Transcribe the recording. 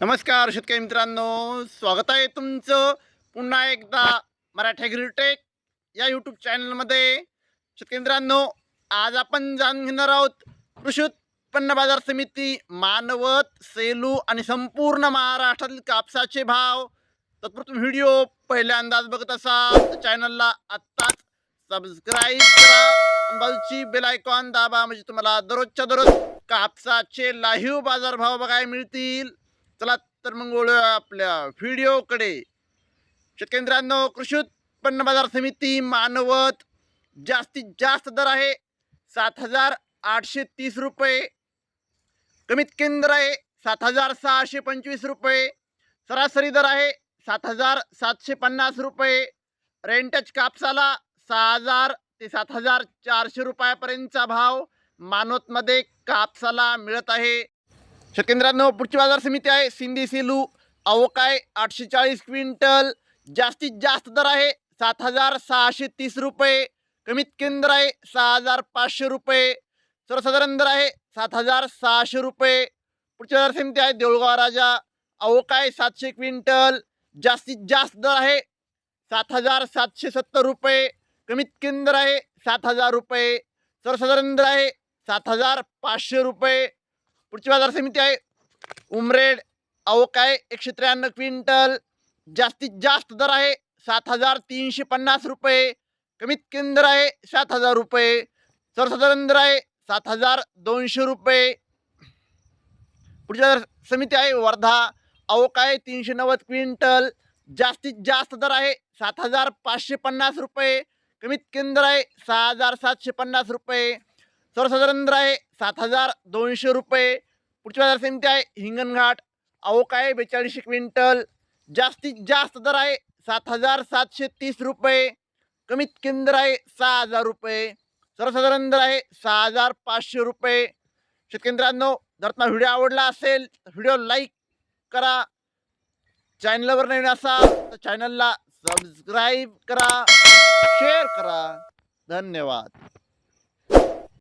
नमस्कार शेतकरी मित्रांनो स्वागत आहे तुमचं पुन्हा एकदा मराठी ग्रीटेक या यूट्यूब चॅनलमध्ये शेतकरी मित्रांनो आज आपण जाणून घेणार आहोत कृषी उत्पन्न बाजार समिती मानवत सेलू आणि संपूर्ण महाराष्ट्रातील कापसाचे भाव. तत्पूर्वी व्हिडिओ पहिल्या अंदाज बघत असाल तर चॅनलला आत्ताच सबस्क्राईब करा. बाजूची बेल आयकॉन दाबा म्हणजे तुम्हाला दररोजच्या दररोज कापसाचे लाईव्ह बाजारभाव बघायला मिळतील. चला तर मग वळूया आपल्या व्हिडिओकडे. शेतकेंद्रांनो कृषी उत्पन्न बाजार समिती मानवत जास्तीत जास्त दर आहे सात हजार आठशे तीस रुपये. कमीत केंद्र आहे सात हजार सहाशे पंचवीस रुपये. सरासरी दर आहे सात हजार सातशे पन्नास रुपये. रेंटच कापसाला सहा हजार ते सात हजार चारशे रुपयापर्यंतचा भाव मानवतमध्ये कापसाला मिळत आहे. शेतकऱ्यांनो पुढची बाजार समिती आहे. सिंधी सिलू अवकाय आठशे चाळीस क्विंटल. जास्तीत जास्त दर आहे सात हजार सहाशे तीस रुपये. कमीत केंद्र आहे सहा हजार पाचशे रुपये. सर्वसाधारण दर आहे सात हजार सहाशे रुपये. पुढची बाजार समिती आहे देऊळगाव राजा. अवकाय सातशे क्विंटल. जास्तीत जास्त दर आहे सात हजार सातशे सत्तर रुपये. कमीत केंद्र आहे सात हजार रुपये. सर्वसाधारण दर आहे सात हजार पाचशे रुपये. पुढची बाजार समिती आहे. उमरेड अवकाय एकशे त्र्याण्णव क्विंटल. जास्तीत जास्त दर आहे सात हजार तीनशे पन्नास रुपये. कमीत केंद्र आहे सात हजार रुपये. सर्वसाधारण दर आहे सात हजार दोनशे रुपये. पुढची बाजार समिती आहे वर्धा अवकाय तीनशे नव्वद क्विंटल. जास्तीत जास्त दर आहे सात हजार पाचशे पन्नास रुपये. कमीत केंद्र आहे सहा हजार सातशे पन्नास रुपये. सर्वसाधारण दर आहे सात हजार दोनशे रुपये. पुढची बाजार समिती आहे हिंगणघाट. आहे बेचाळीसशे क्विंटल. जास्तीत जास्त दर आहे सात हजार सातशे तीस रुपये. कमीत केंद्र आहे सहा हजार रुपये. सर्वसाधारण दर आहे सहा हजार पाचशे रुपये. शेतकेंद्रांनो जर तुम्हाला व्हिडिओ आवडला असेल तर व्हिडिओ लाईक करा. चॅनलवर नवीन असाल तर चॅनलला सबस्क्राईब करा. शेअर करा. धन्यवाद.